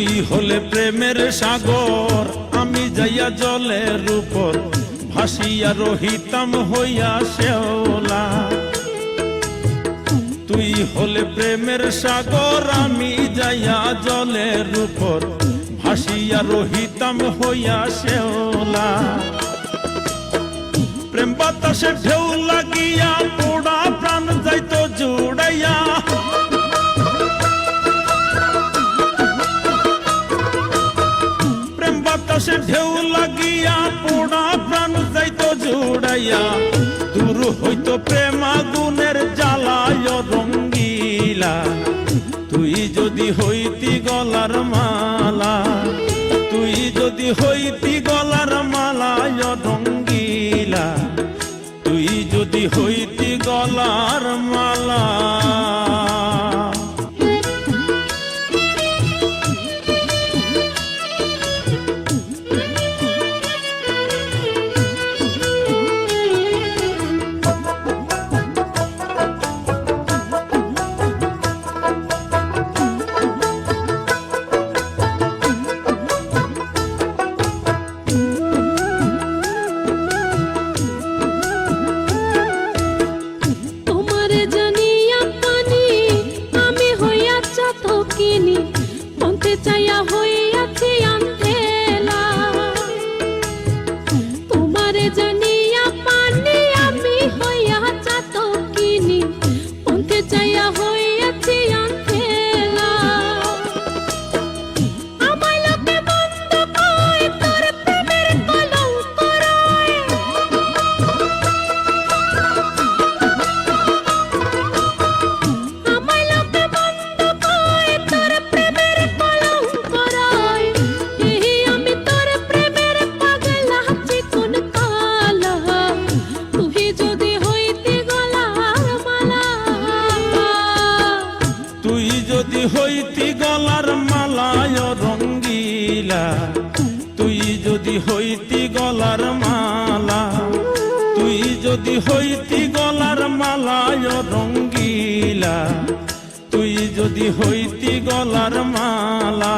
তুই হলে প্রেমের সাগর। আমি যাইয়া জলের উপর ভাসিয়া রহিতাম হইয়া শেওলা তুই হলে প্রেমের সাগর, আমি যাইয়া জলের উপর ভাসিয়া রহিতাম হইয়া শেওলা প্রেম বাতাসে ঢেউ বাতাসে ঢেউ লাগিয়া পোড়া প্রাণ যাইতো জুড়াইয়া। দূর হইতো প্রেমা আগুনের জ্বালায় রঙ্গিলা। তুই যদি হইতি গলার মালা, তুই যদি হইতি গলার মালায় রঙ্গিলা। তুই যদি হইতি গলার মালা। তুই যদি হইতি গলার মালায় রঙ্গিলা, তুই যদি হইতি গলার মালা, তুই যদি হইতি গলার মালায় রঙ্গিলা, তুই যদি হইতি গলার মালা।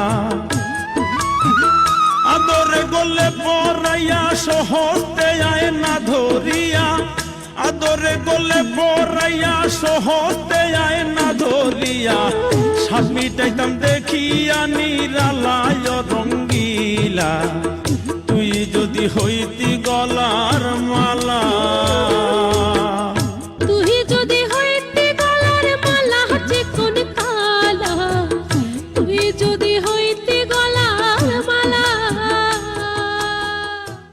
আদরে গলে পরাইয়া সহজতে আয় না ধরিয়া, আদরে গলে পরাইয়া সহজতে আয় না দিয়া সাপ মিটাইতাম দেখিয়া নিরালায় রঙ্গিলা। তুই যদি হইতি গলার মা